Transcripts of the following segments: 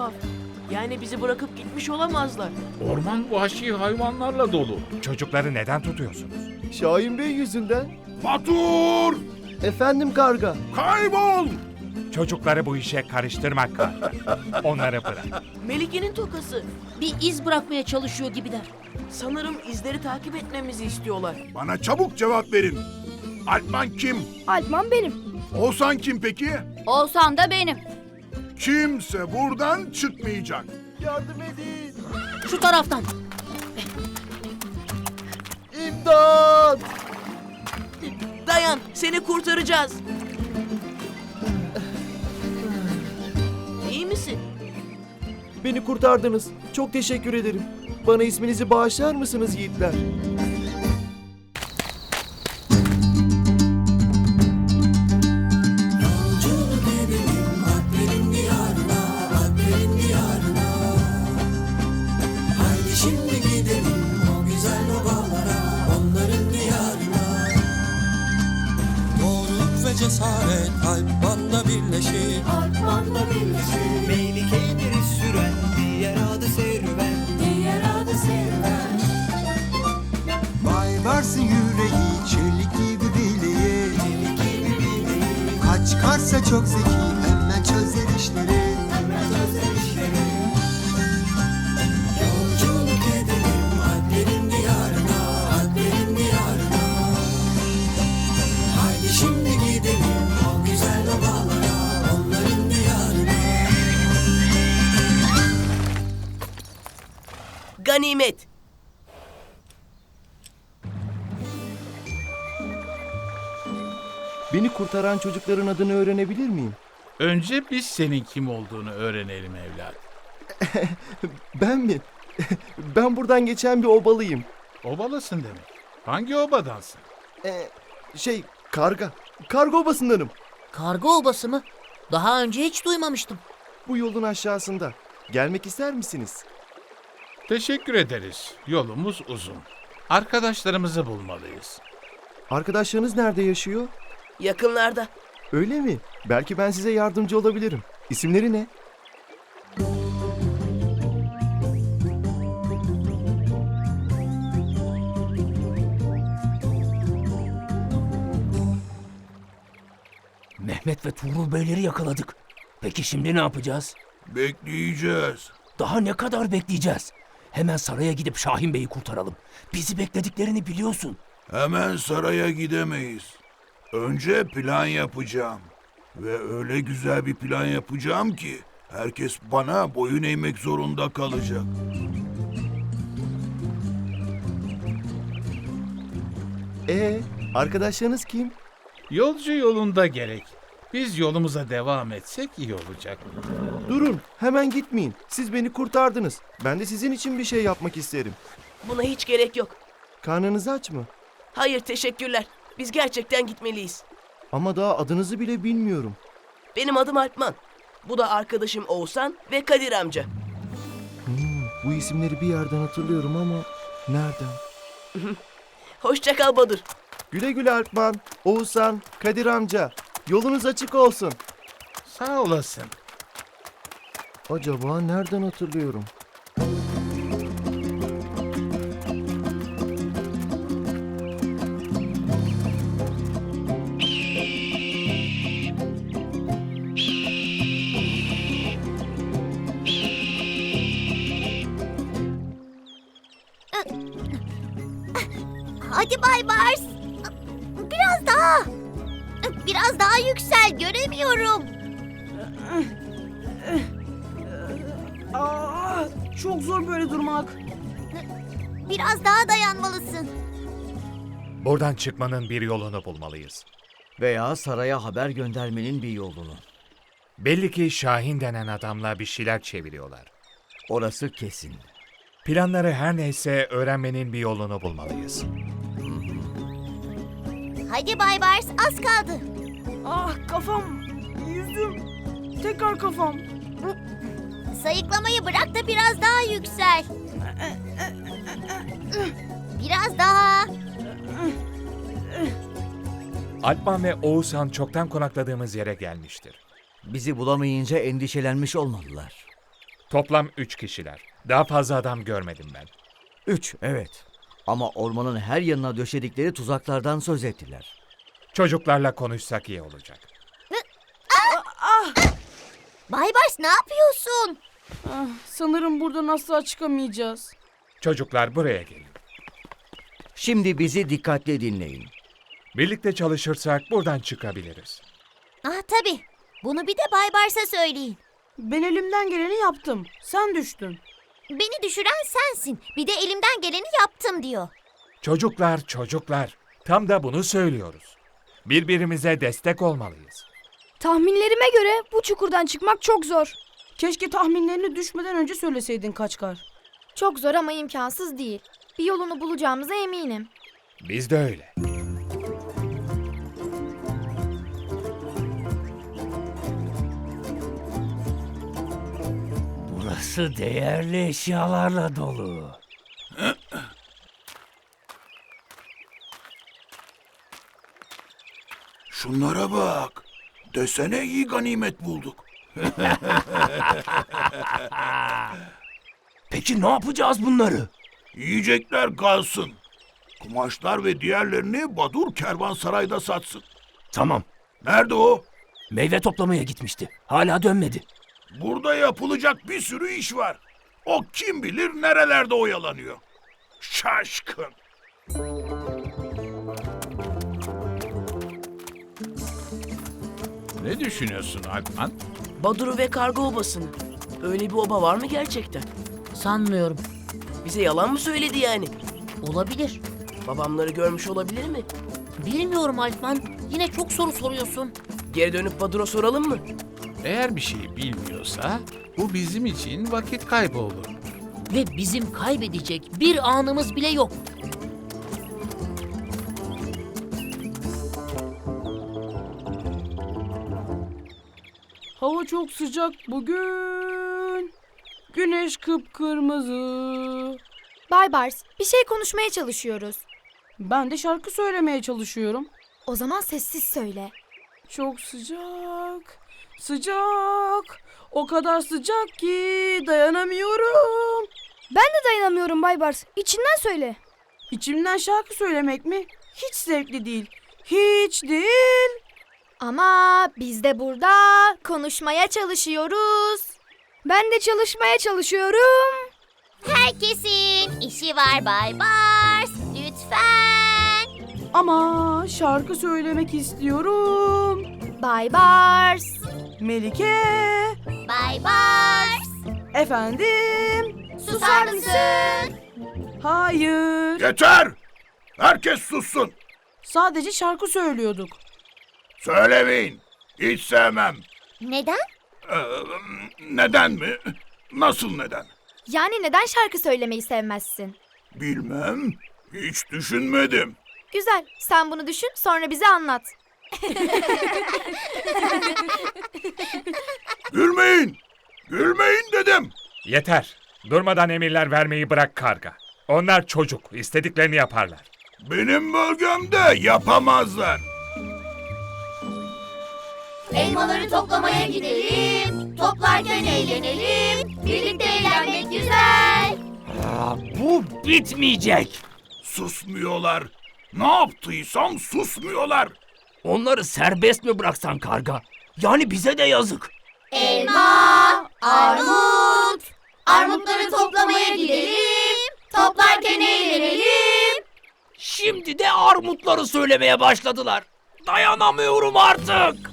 tuhaf. Yani bizi bırakıp gitmiş olamazlar. Orman vahşi hayvanlarla dolu. Çocukları neden tutuyorsunuz? Şahin Bey yüzünden. Batur! Efendim karga. Kaybol! Çocukları bu işe karıştırmak karga. Onları bırak. Melike'nin tokası. Bir iz bırakmaya çalışıyor gibiler. Sanırım izleri takip etmemizi istiyorlar. Bana çabuk cevap verin. Alpman kim? Alpman benim. Oğuzhan kim peki? Olsan da benim. Kimse buradan çıkmayacak. Yardım edin. Şu taraftan. İmdat. Dayan, seni kurtaracağız. İyi misin? Beni kurtardınız. Çok teşekkür ederim. Bana isminizi bağışlar mısınız yiğitler? Cesaret kalp banda birleşir. Kalp banda birleşir. Meylikeleri süren diğer adı serüven. Diğer adı serüven. Vay varsın yüreği çelik gibi bileği Çelik gibi bileği Kaç karsa çok zeki hemen çözer işleri Hemen özel Ganimet. Beni kurtaran çocukların adını öğrenebilir miyim? Önce biz senin kim olduğunu öğrenelim evlat. Ben mi? ben buradan geçen bir obalıyım. Obalısın demek. Hangi obadansın? Ee, şey karga. Karga obasındanım. Karga obası mı? Daha önce hiç duymamıştım. Bu yolun aşağısında. Gelmek ister misiniz? Teşekkür ederiz. Yolumuz uzun. Arkadaşlarımızı bulmalıyız. Arkadaşlarınız nerede yaşıyor? Yakınlarda. Öyle mi? Belki ben size yardımcı olabilirim. İsimleri ne? Mehmet ve Tuğrul Beyleri yakaladık. Peki şimdi ne yapacağız? Bekleyeceğiz. Daha ne kadar bekleyeceğiz? Hemen saraya gidip Şahin Bey'i kurtaralım. Bizi beklediklerini biliyorsun. Hemen saraya gidemeyiz. Önce plan yapacağım. Ve öyle güzel bir plan yapacağım ki herkes bana boyun eğmek zorunda kalacak. Ee, arkadaşlarınız kim? Yolcu yolunda gerek. Biz yolumuza devam etsek iyi olacak. Durun, hemen gitmeyin. Siz beni kurtardınız. Ben de sizin için bir şey yapmak isterim. Buna hiç gerek yok. Karnınız aç mı? Hayır, teşekkürler. Biz gerçekten gitmeliyiz. Ama daha adınızı bile bilmiyorum. Benim adım Alpman. Bu da arkadaşım Oğuzhan ve Kadir amca. Hmm, bu isimleri bir yerden hatırlıyorum ama nereden? Hoşça kal Badur. Güle güle Alpman, Oğuzhan, Kadir amca. Yolunuz açık olsun. Sağ olasın. Acaba nereden hatırlıyorum? Hadi Bay Bars. Yüksel göremiyorum. Aa, çok zor böyle durmak. Biraz daha dayanmalısın. Buradan çıkmanın bir yolunu bulmalıyız. Veya saraya haber göndermenin bir yolunu. Belli ki Şahin denen adamla bir şeyler çeviriyorlar. Orası kesin. Planları her neyse öğrenmenin bir yolunu bulmalıyız. Hadi Bay Bars az kaldı. Ah kafam, yüzüm, tekrar kafam. Sayıklamayı bırak da biraz daha yüksel. Biraz daha. Alpman ve Oğuzhan çoktan konakladığımız yere gelmiştir. Bizi bulamayınca endişelenmiş olmalılar. Toplam üç kişiler. Daha fazla adam görmedim ben. Üç, evet. Ama ormanın her yanına döşedikleri tuzaklardan söz ettiler. Çocuklarla konuşsak iyi olacak. Baybars ne yapıyorsun? Ah, sanırım buradan asla çıkamayacağız. Çocuklar buraya gelin. Şimdi bizi dikkatli dinleyin. Birlikte çalışırsak buradan çıkabiliriz. Ah tabii. Bunu bir de Baybars'a söyleyin. Ben elimden geleni yaptım. Sen düştün. Beni düşüren sensin. Bir de elimden geleni yaptım diyor. Çocuklar, çocuklar. Tam da bunu söylüyoruz. Birbirimize destek olmalıyız. Tahminlerime göre bu çukurdan çıkmak çok zor. Keşke tahminlerini düşmeden önce söyleseydin Kaçkar. Çok zor ama imkansız değil. Bir yolunu bulacağımıza eminim. Biz de öyle. Burası değerli eşyalarla dolu. Şunlara bak. Desene iyi ganimet bulduk. Peki ne yapacağız bunları? Yiyecekler kalsın. Kumaşlar ve diğerlerini Badur kervansarayda satsın. Tamam. Nerede o? Meyve toplamaya gitmişti. Hala dönmedi. Burada yapılacak bir sürü iş var. O kim bilir nerelerde oyalanıyor. Şaşkın. Ne düşünüyorsun Alpman? Badur'u ve karga obasını. Öyle bir oba var mı gerçekten? Sanmıyorum. Bize yalan mı söyledi yani? Olabilir. Babamları görmüş olabilir mi? Bilmiyorum Alpman. Yine çok soru soruyorsun. Geri dönüp Badur'a soralım mı? Eğer bir şeyi bilmiyorsa bu bizim için vakit kaybı olur. Ve bizim kaybedecek bir anımız bile yok. Hava çok sıcak bugün. Güneş kıpkırmızı. Baybars, bir şey konuşmaya çalışıyoruz. Ben de şarkı söylemeye çalışıyorum. O zaman sessiz söyle. Çok sıcak. Sıcak. O kadar sıcak ki dayanamıyorum. Ben de dayanamıyorum Baybars. İçinden söyle. İçimden şarkı söylemek mi? Hiç zevkli değil. Hiç değil. Ama biz de burada konuşmaya çalışıyoruz. Ben de çalışmaya çalışıyorum. Herkesin işi var Baybars. Lütfen. Ama şarkı söylemek istiyorum. Baybars. Melike. Baybars. Efendim. Susar mısın? Hayır. Yeter! Herkes sussun. Sadece şarkı söylüyorduk. Söylemeyin. Hiç sevmem. Neden? Ee, neden mi? Nasıl neden? Yani neden şarkı söylemeyi sevmezsin? Bilmem. Hiç düşünmedim. Güzel. Sen bunu düşün sonra bize anlat. Gülmeyin. Gülmeyin dedim. Yeter. Durmadan emirler vermeyi bırak karga. Onlar çocuk. istediklerini yaparlar. Benim bölgemde yapamazlar. Elmaları toplamaya gidelim. Toplarken eğlenelim. Birlikte eğlenmek güzel. Aa, bu bitmeyecek. Susmuyorlar. Ne yaptıysam susmuyorlar. Onları serbest mi bıraksan karga? Yani bize de yazık. Elma, armut. Armutları toplamaya gidelim. Toplarken eğlenelim. Şimdi de armutları söylemeye başladılar. Dayanamıyorum artık.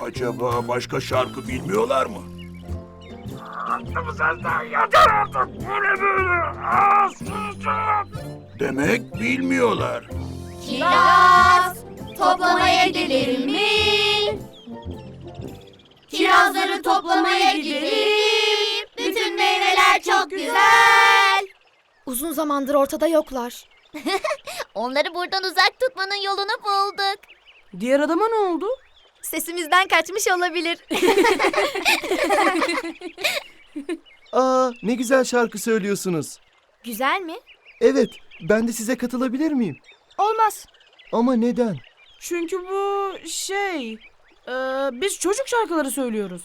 Acaba başka şarkı bilmiyorlar mı? Demek bilmiyorlar. Kiraz, toplamaya gidelim mi? Kirazları toplamaya gidelim. Bütün meyveler çok güzel. Uzun zamandır ortada yoklar. Onları buradan uzak tutmanın yolunu bulduk. Diğer adama ne oldu? Sesimizden kaçmış olabilir. Aa ne güzel şarkı söylüyorsunuz. Güzel mi? Evet ben de size katılabilir miyim? Olmaz. Ama neden? Çünkü bu şey... e, biz çocuk şarkıları söylüyoruz.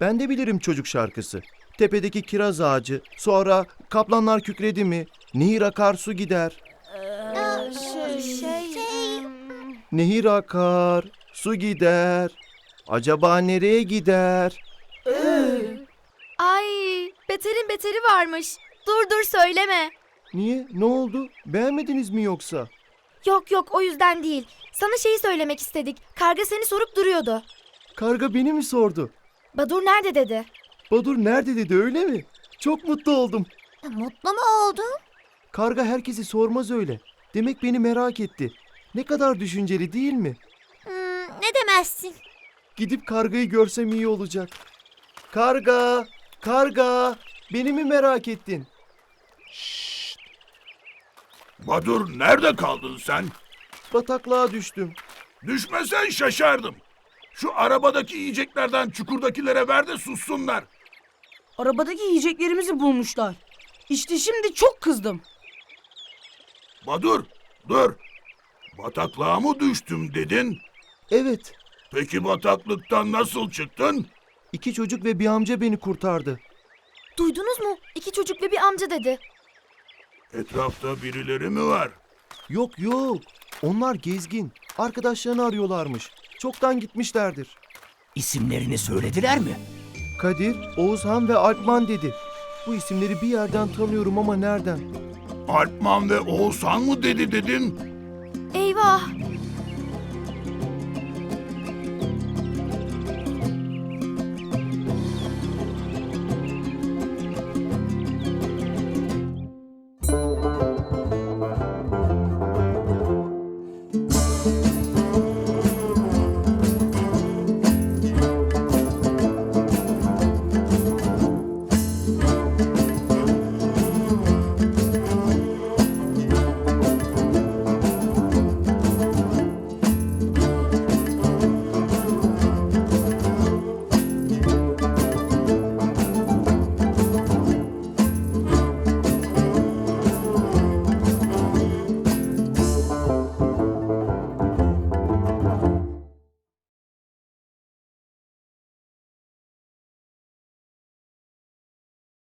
Ben de bilirim çocuk şarkısı. Tepedeki kiraz ağacı, sonra kaplanlar kükredi mi, nehir akar su gider. Şey, Nehir akar, su gider. Acaba nereye gider? Ay, beterin beteri varmış. Dur dur söyleme. Niye? Ne oldu? Beğenmediniz mi yoksa? Yok yok o yüzden değil. Sana şeyi söylemek istedik. Karga seni sorup duruyordu. Karga beni mi sordu? Badur nerede dedi. Badur nerede dedi öyle mi? Çok mutlu oldum. Mutlu mu oldun? Karga herkesi sormaz öyle. Demek beni merak etti. Ne kadar düşünceli değil mi? Ne demezsin? Gidip kargayı görsem iyi olacak. Karga, karga, beni mi merak ettin? Badur nerede kaldın sen? Bataklığa düştüm. Düşmesen şaşardım. Şu arabadaki yiyeceklerden çukurdakilere ver de sussunlar. Arabadaki yiyeceklerimizi bulmuşlar. İşte şimdi çok kızdım. Badur, dur. Bataklığa mı düştüm dedin? Evet, Peki bataklıktan nasıl çıktın? iki çocuk ve bir amca beni kurtardı. Duydunuz mu? İki çocuk ve bir amca dedi. Etrafta birileri mi var? Yok yok, onlar gezgin. Arkadaşlarını arıyorlarmış. Çoktan gitmişlerdir. İsimlerini söylediler mi? Kadir, Oğuzhan ve Alpman dedi. Bu isimleri bir yerden tanıyorum ama nereden? Alpman ve Oğuzhan mı dedi dedin? Eyvah